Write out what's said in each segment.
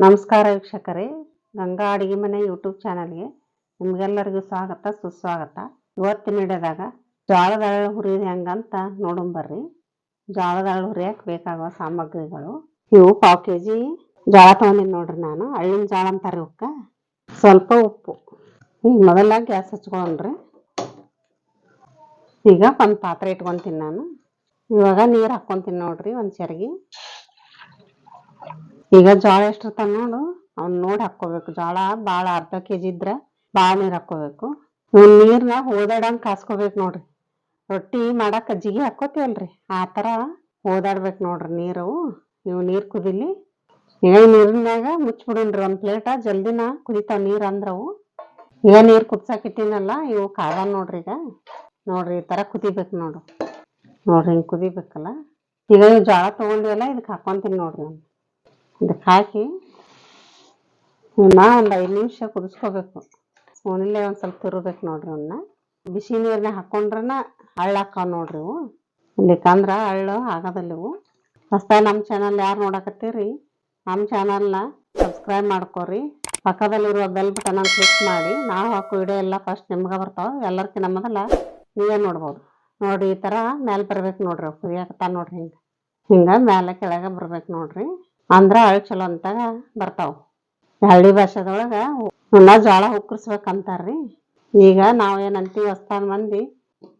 ನಮಸ್ಕಾರ ವೀಕ್ಷಕರೇ. ಗಂಗಾ ಅಡುಗೆ ಮನೆ ಯೂಟ್ಯೂಬ್ ಚಾನಲ್ಗೆ ನಿಮಗೆಲ್ಲರಿಗೂ ಸ್ವಾಗತ, ಸುಸ್ವಾಗತ. ಇವತ್ತಿನ ಹಿಡಿದಾಗ ಜೋಳದ ಎಳ್ಳು ಹುರಿಯೋದು ಹೆಂಗಂತ ನೋಡೋಣ ಬರ್ರಿ. ಜೋಳದ ಎಳ್ಳು ಹುರಿಯಕ್ಕೆ ಬೇಕಾಗುವ ಸಾಮಗ್ರಿಗಳು ಇವು ಪಾವು ಕೆ ಜಿ ಜೋಳ ತೊಗೊಂಡಿನಿ ನೋಡ್ರಿ ನಾನು. ಹಳ್ಳಿನ ಜೋಳ ಅಂತಾರೆ ಇವಕ್ಕೆ ಸ್ವಲ್ಪ ಉಪ್ಪು. ಮೊದಲ ಗ್ಯಾಸ್ ಹಚ್ಕೊಂಡ್ರಿ. ಈಗ ಒಂದು ಪಾತ್ರೆ ಇಟ್ಕೊತೀನಿ ನಾನು. ಇವಾಗ ನೀರು ಹಾಕ್ಕೊತೀನಿ ನೋಡ್ರಿ ಒಂದು ಚರ್ಗಿ. ಈಗ ಜೋಳ ಎಷ್ಟಿರ್ತಾವ ನೋಡು. ಅವ್ನ ನೋಡಿ ಹಾಕ್ಕೋಬೇಕು. ಜೋಳ ಭಾಳ ಅರ್ಧ ಕೆ ಜಿ ಇದ್ರೆ ಭಾಳ ನೀರು ಹಾಕ್ಕೋಬೇಕು. ಇವ್ನ ನೀರ್ನ ಓದಾಡಂಗೆ ಕಾಸ್ಕೋಬೇಕು ನೋಡ್ರಿ. ರೊಟ್ಟಿ ಮಾಡಕ್ ಜಿಗಿ ಹಾಕ್ಕೋತೀವಲ್ರಿ. ಆ ಥರ ಓದಾಡ್ಬೇಕು ನೋಡ್ರಿ ನೀರು. ಇವು ನೀರು ಕುದಿಲಿ. ಈಗ ನೀರಿನಾಗ ಮುಚ್ಚಿಬಿಡನ್ರಿ ಒಂದು ಪ್ಲೇಟ ಜಲ್ದಿನ ಕುದಿತಾವ ನೀರು ಅಂದ್ರವು. ಈಗ ನೀರು ಕುದ್ಸಾಕಿಟ್ಟಿನಲ್ಲ ಇವು ಕಾದ ನೋಡ್ರಿ ಈಗ. ನೋಡ್ರಿ ಈ ಥರ ಕುದಿಬೇಕು ನೋಡು. ನೋಡ್ರಿ ಕುದಿಬೇಕಲ್ಲ. ಈಗ ಇವು ಜೋಳ ತೊಗೊಂಡಿವಲ್ಲ ಇದಕ್ಕೆ ಹಾಕ್ಕೊಂತೀನಿ ನೋಡ್ರಿ ಅವ್ನ ಇದಕ್ಕೆ ಹಾಕಿ ಇವನ್ನ ಒಂದು ಐದು ನಿಮಿಷ ಕುದಿಸ್ಕೋಬೇಕು. ಸ್ಪೂನಲ್ಲೇ ಒಂದು ಸ್ವಲ್ಪ ತಿರುಬೇಕು ನೋಡ್ರಿ ಅವನ್ನ ಬಿಸಿ ನೀರನ್ನ ಹಾಕೊಂಡ್ರನ ಹಳ್ಳ ಹಾಕಾವ್ ನೋಡ್ರಿ ಇವು. ಇಲ್ಲಿಕಂದ್ರ ಹಳ್ಳು ಆಗೋದಿಲ್ಲ ಇವು. ಹೊಸ್ದಾಗಿ ನಮ್ಮ ಚಾನಲ್ ಯಾರು ನೋಡಕತ್ತೀರಿ ನಮ್ಮ ಚಾನಲ್ನ ಸಬ್ಸ್ಕ್ರೈಬ್ ಮಾಡ್ಕೋರಿ. ಪಕ್ಕದಲ್ಲಿರುವ ಬೆಲ್ ಬಟನ್ ಕ್ಲಿಕ್ ಮಾಡಿ. ನಾವು ಹಾಕೋ ವಿಡಿಯೋ ಎಲ್ಲ ಫಸ್ಟ್ ನಿಮ್ಗೆ ಬರ್ತಾವೆ. ಎಲ್ಲರ್ಕಿನ್ನ ಮೊದಲ ನೀವೇ ನೋಡ್ಬೋದು. ನೋಡಿ ಈ ಥರ ಮೇಲೆ ಬರ್ಬೇಕು ನೋಡ್ರಿ ಕುದಿಯಾಕತ್ತ ನೋಡ್ರಿ ಹಿಂಗೆ. ಹಿಂಗೆ ಮೇಲೆ ಕೆಳಗೆ ಬರ್ಬೇಕು ನೋಡ್ರಿ. ಅಂದ್ರ ಅಳು ಚಲೋ ಅಂತಾಗ ಬರ್ತಾವ. ಹಳ್ಳಿ ಭಾಷೆದೊಳಗ ಹುಣ್ಣ ಜ್ವಾಳ ಹುಕ್ಕರ್ಸ್ಬೇಕಂತಾರ್ರಿ ಈಗ ನಾವ್ ಏನಂತೀವಿ ಹೊಸ್ತಾದ ಮಂದಿ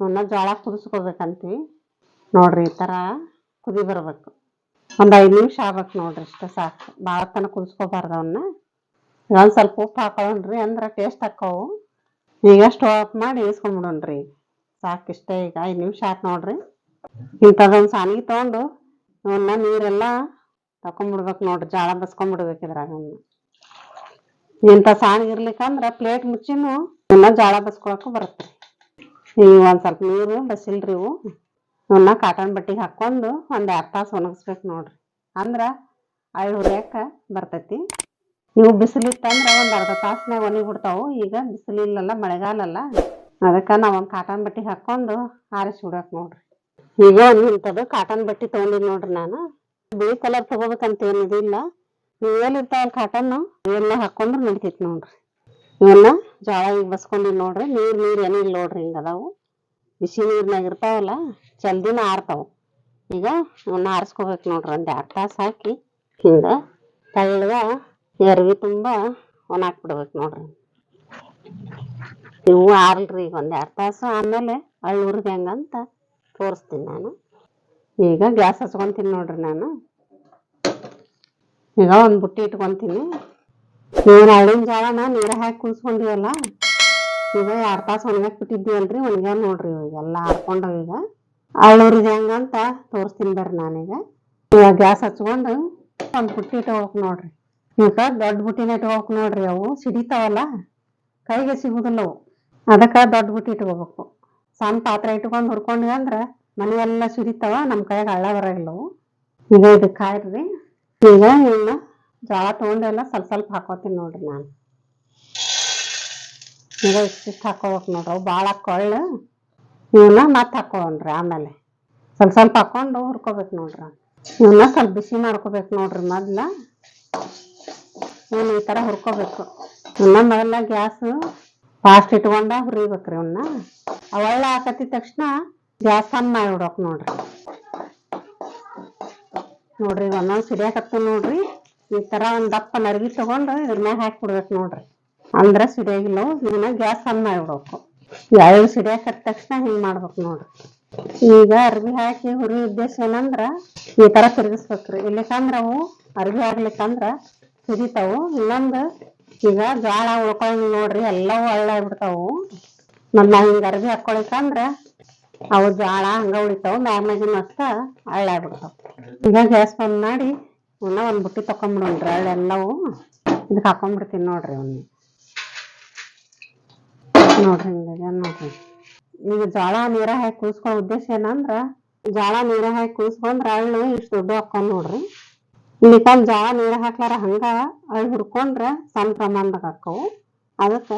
ಹುಣ್ಣ ಜ್ವಾಳ ಕುದಿಸ್ಕೋಬೇಕಂತೀವಿ. ನೋಡ್ರಿ ಈ ತರ ಕುದಿ ಬರ್ಬೇಕು. ಒಂದ್ ಐದ್ ನಿಮಿಷ ಆಗ್ಬೇಕು ನೋಡ್ರಿ ಇಷ್ಟ ಸಾಕು. ಭಾಳ ತನಕ ಕುದಿಸ್ಕೋಬಾರ್ದು ಅವನ್ನ ಒಂದ್ ಸ್ವಲ್ಪ ಉಪ್ಪು ಹಾಕೊಳ್ಳೋಣ್ರಿ ಅಂದ್ರ ಟೇಸ್ಟ್ ಹಾಕವು. ಈಗ ಸ್ಟೋವ್ ಆಫ್ ಮಾಡಿ ಇಸ್ಕೊಂಡ್ಬಿಡೋಣ್ರಿ ಸಾಕು ಇಷ್ಟೇ. ಈಗ ಐದ್ ನಿಮಿಷ ಆತ್ ನೋಡ್ರಿ. ಇಂಥದೊಂದು ಸಾನಿಗೆ ತಗೊಂಡು ಅವನ್ನ ನೀರೆಲ್ಲ ತಕೊಂಡ್ಬಿಡ್ಬೇಕು ನೋಡ್ರಿ, ಜಾಳ ಬಸ್ಕೊಂಡ್ಬಿಡ್ಬೇಕು ಇದ್ರಾಗ. ಇಂಥ ಸಾಣಿಗೆ ಇರ್ಲಿಕ್ಕಂದ್ರ ಪ್ಲೇಟ್ ಮುಚ್ಚಿನು ಇವನ್ನ ಜಾಳ ಬಸ್ಕೊಳಕ್ಕೂ ಬರುತ್ತೆ ಈಗ ಒಂದ್ ಸ್ವಲ್ಪ ನೀರು ಬಸಿಲ್ರಿ ಇವು. ಇವನ್ನ ಕಾಟನ್ ಬಟ್ಟಿಗೆ ಹಾಕೊಂಡು ಒಂದ್ ಎರಡು ತಾಸು ಒಣಗಿಸ್ಬೇಕು ನೋಡ್ರಿ. ಅಂದ್ರ ಅಳ್ಳು ಹುರಿಯಕ್ಕೆ ಬರ್ತೈತಿ. ಇವು ಬಿಸಿಲಿತ್ತಂದ್ರ ಒಂದ್ ಅರ್ಧ ತಾಸ್ನ್ಯಾಗ ಒಣಗಿ ಬಿಡ್ತಾವು ಈಗ ಬಿಸಿಲಿಲ್ಲಲ್ಲ, ಮಳೆಗಾಲಲ್ಲ, ಅದಕ್ಕ ನಾವು ಒಂದು ಕಾಟನ್ ಬಟ್ಟಿಗೆ ಹಾಕೊಂಡು ಆರಿಸಿ ಬಿಡಕ್ ನೋಡ್ರಿ. ಈಗ ಒಂದು ಇಂಥದ್ದು ಕಾಟನ್ ಬಟ್ಟೆ ತಗೊಂಡಿನಿ ನೋಡ್ರಿ ನಾನು. ಬಿಳಿ ಕಲರ್ ತಗೋಬೇಕಂತ ಏನಿದಿಲ್ಲ. ನೀವು ಎಲ್ಲಿರ್ತಾವಲ್ಲ ಕಾಟನ್ ಎಲ್ಲ ಹಾಕೊಂಡ್ರೆ ನಡಿತೈತಿ ನೋಡ್ರಿ. ಇವನ್ನ ಜೋಳ ಈಗ ಬಸ್ಕೊಂಡಿವಿ ನೋಡ್ರಿ. ನೀರು ನೀರು ಏನೂ ಇಲ್ಲ ನೋಡ್ರಿ ಹಿಂಗೆ ಅದಾವು. ಬಿಸಿ ನೀರ್ನಾಗ ಇರ್ತಾವಲ್ಲ, ಜಲ್ದಿನ ಆರ್ತಾವು. ಈಗ ಇವನ್ನ ಆರಿಸ್ಕೋಬೇಕು ನೋಡ್ರಿ. ಒಂದು ಎರಡು ತಾಸು ಹಾಕಿ ಹಿಂಗೆ ತೆಳ್ಳಗ ಎರ್ವಿ ತುಂಬ ಒಣ ಹಾಕ್ಬಿಡ್ಬೇಕು ನೋಡ್ರಿ. ಇವು ಆರ್ಲ್ರಿ ಈಗ ಒಂದು ಎರಡು ತಾಸು ಆಮೇಲೆ ಅಳ್ಳು ಹುರಿದ್ ಹೆಂಗಂತ ತೋರಿಸ್ತೀನಿ ನಾನು. ಈಗ ಗ್ಯಾಸ್ ಹಚ್ಕೊಂತೀನಿ ನೋಡ್ರಿ ನಾನು. ಈಗ ಒಂದು ಬುಟ್ಟಿ ಇಟ್ಕೊಂತೀನಿ. ನೀರು ಹಳ್ಳಿನ ಜೋಳನ ನೀರ ಹಾಕಿ ಕುದಿಸ್ಕೊಂಡಿವಲ್ಲ ಈಗ ಎರಡು ತಾಸು ಒಣಗಾಕ್ ಬಿಟ್ಟಿದ್ದೀವಲ್ರಿ ಒಣಗ್ಯಾವ ನೋಡ್ರಿ ಇವಾಗ ಎಲ್ಲ ಹಾರ್ಕೊಂಡವ ಈಗ. ಅಳ್ಳೂರಿಗೆ ಹೆಂಗಂತ ತೋರಿಸ್ತೀನಿ ಬರ್ರಿ ನಾನೀಗ. ಈಗ ಗ್ಯಾಸ್ ಹಚ್ಕೊಂಡು ಒಂದು ಬುಟ್ಟಿ ಇಟ್ಕೋಬೇಕು ನೋಡ್ರಿ. ಈಗ ದೊಡ್ಡ ಬುಟ್ಟಿನ ಇಟ್ಕೋಬೇಕು ನೋಡ್ರಿ ಅವು ಸಿಡಿತಾವಲ್ಲ, ಕೈಗೆ ಸಿಗುದಿಲ್ಲ ಅವು. ಅದಕ್ಕೆ ದೊಡ್ಡ ಬುಟ್ಟಿ ಇಟ್ಕೋಬೇಕು. ಸಣ್ಣ ಪಾತ್ರೆ ಇಟ್ಕೊಂಡು ಹುರ್ಕೊಂಡ್ವಿ ಅಂದ್ರೆ ಮನೆಯೆಲ್ಲ ಸುರಿತವ ನಮ್ಮ ಕೈಯಾಗ ಹಳ್ಳ ಬರಂಗಿಲ್ಲ ಅವು. ಈಗ ಇದು ಕಾಯ್ರಿ ಈಗ ಇವನ್ನ ಜೋಳ ತಗೊಂಡೆಲ್ಲ ಸ್ವಲ್ಪ ಸ್ವಲ್ಪ ಹಾಕೋತೀನಿ ನೋಡ್ರಿ ನಾನು. ಈಗ ಇಷ್ಟಿಷ್ಟು ಹಾಕೋಬೇಕು ನೋಡ್ರಿ. ಅವು ಭಾಳ ಕೊಳ್ಳು. ಇವನ್ನ ಮತ್ತೆ ಹಾಕೋಣ್ರಿ ಆಮೇಲೆ. ಸ್ವಲ್ಪ ಸ್ವಲ್ಪ ಹಾಕೊಂಡು ಹುರ್ಕೋಬೇಕು ನೋಡ್ರಿ ಇವನ್ನ ಸ್ವಲ್ಪ ಬಿಸಿ ಮಾಡ್ಕೋಬೇಕು ನೋಡ್ರಿ ಮೊದ್ಲ. ಇವನ್ನ ಈ ಥರ ಹುರ್ಕೋಬೇಕು. ಇವನ್ನ ಮೊದಲ ಗ್ಯಾಸ್ ಫಾಸ್ಟ್ ಇಟ್ಕೊಂಡ ಹುರಿಬೇಕ್ರಿ ಇವನ್ನ ಅವೆಲ್ಲ ಹಾಕತ್ತಿದ ತಕ್ಷಣ ಗ್ಯಾಸ್ ಆನ್ ಮಾಡಿಬಿಡ್ಬೇಕು ನೋಡ್ರಿ ನೋಡ್ರಿ ಒಂದೊಂದ್ ಸಿಡಿಯಾಕತ್ತ ನೋಡ್ರಿ. ಈ ತರ ಒಂದ್ ದಪ್ಪ ನರ್ಗಿ ತಗೊಂಡು ಇದ್ರ ಮ್ಯಾಗ ಹಾಕಿ ಬಿಡ್ಬೇಕು ನೋಡ್ರಿ. ಅಂದ್ರ ಸಿಡಿಯಾಗಿಲ್ಲ ಇದನ್ನ ಗ್ಯಾಸ್ ಆನ್ ಮಾಡಿಬಿಡ್ಬೇಕು ಎಳ್ಳು ಸಿಡಿಯಾಕತ್ತ ತಕ್ಷಣ ಹಿಂಗ್ ಮಾಡ್ಬೇಕು ನೋಡ್ರಿ. ಈಗ ಅರ್ಬಿ ಹಾಕಿ ಹುರಿ ಉದ್ದೇಶ ಏನಂದ್ರ ಈ ತರ ತಿರುಗಿಸ್ಬೇಕ್ರಿ. ಇಲ್ಲಿಕಂದ್ರ ಅವು ಅರ್ಬಿ ಆಗ್ಲಿಕ್ಕಂದ್ರ ಸುರಿತಾವು ಇನ್ನೊಂದು ಈಗ ಜ್ವಾಳ ಉಳ್ಕೊಂಡ್ ನೋಡ್ರಿ ಎಲ್ಲವೂ ಅಳ್ಳಾಗ್ಬಿಡ್ತಾವು ನಮ್ಮ ಹಿಂಗ ಅರ್ಬಿ ಹಾಕೊಳಿಕಂದ್ರ ಅವು ಜ್ವಾಳ ಹಂಗ ಉಳಿತಾವು ಮ್ಯಾಗ್ನಾಗಿನ ಅಷ್ಟ ಹಳ್ಳಾಗ್ಬಿಡ್ತಾವ ಈಗ ಗ್ಯಾಸ್ ಬಂದ್ ಮಾಡಿ ಇವನ್ನ ಒಂದ್ ಬುಟ್ಟಿ ತಕೊಂಡ್ಬಿಡೋಣ್ರಿ ಎಲ್ಲವೂ ಇದಕ್ಕೆ ಹಾಕೊಂಡ್ಬಿಡ್ತೀನಿ ನೋಡ್ರಿ ಅವನ್ನ ನೋಡ್ರಿ ಹಿಂಗ ನೋಡ್ರಿ. ಈಗ ಜೋಳ ನೀರ ಹಾಕಿ ಕುದಿಸ್ಕೊಳ್ಳೋ ಉದ್ದೇಶ ಏನಂದ್ರ ಜೋಳ ನೀರ ಹಾಕಿ ಕುದಿಸ್ಕೊಂಡ್ರ ಹಳ್ಳು ಇಷ್ಟು ದೊಡ್ಡ ಹಾಕೊಂಡ್ ನೋಡ್ರಿ. ಇಲ್ಲಿಕಲ್ ಜೋಳ ನೀರ ಹಾಕ್ಲಾರ ಹಂಗ ಹಳ್ಳು ಹುರ್ಕೊಂಡ್ರ ಸಣ್ಣ ಪ್ರಮಾಣದಾಗ ಹಾಕವು ಅದಕ್ಕ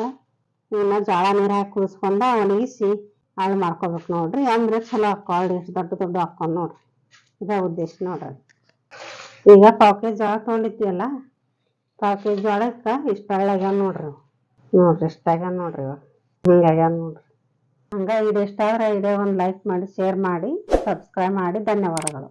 ಇವನ್ನ ಜೋಳ ನೀರ ಹಾಕಿ ಕುದಿಸ್ಕೊಂಡ ಒಣಗಿಸಿ ಹಳ್ಳು ಮಾಡ್ಕೋಬೇಕು ನೋಡ್ರಿ. ಅಂದ್ರೆ ಚಲೋ ಹಾಕೊಳ್ಳಿ ಎಷ್ಟು ದೊಡ್ಡ ದೊಡ್ಡ ಹಾಕೊಂಡು ನೋಡ್ರಿ. ಇದೇ ಉದ್ದೇಶ ನೋಡ್ರಿ. ಈಗ ಪಾವು ಕೆ ಜೋಳ ತೊಗೊಂಡಿದ್ವಲ್ಲ ಪಾವು ಕೆ ಜಿ ಜೋಳಕ್ಕೆ ಇಷ್ಟು ಆಗ್ಯಾವ ನೋಡ್ರಿ. ನೋಡ್ರಿ, ಇಷ್ಟು ಆಗ್ಯಾವ ನೋಡ್ರಿ ಇವಾಗ ಹಿಂಗಾಗ್ಯಾವ ನೋಡ್ರಿ. ಹಂಗ ಇದು ಇಷ್ಟ ಆದ್ರೆ ಇದೇ ಒಂದು ಲೈಕ್ ಮಾಡಿ ಶೇರ್ ಮಾಡಿ ಸಬ್ಸ್ಕ್ರೈಬ್ ಮಾಡಿ. ಧನ್ಯವಾದಗಳು.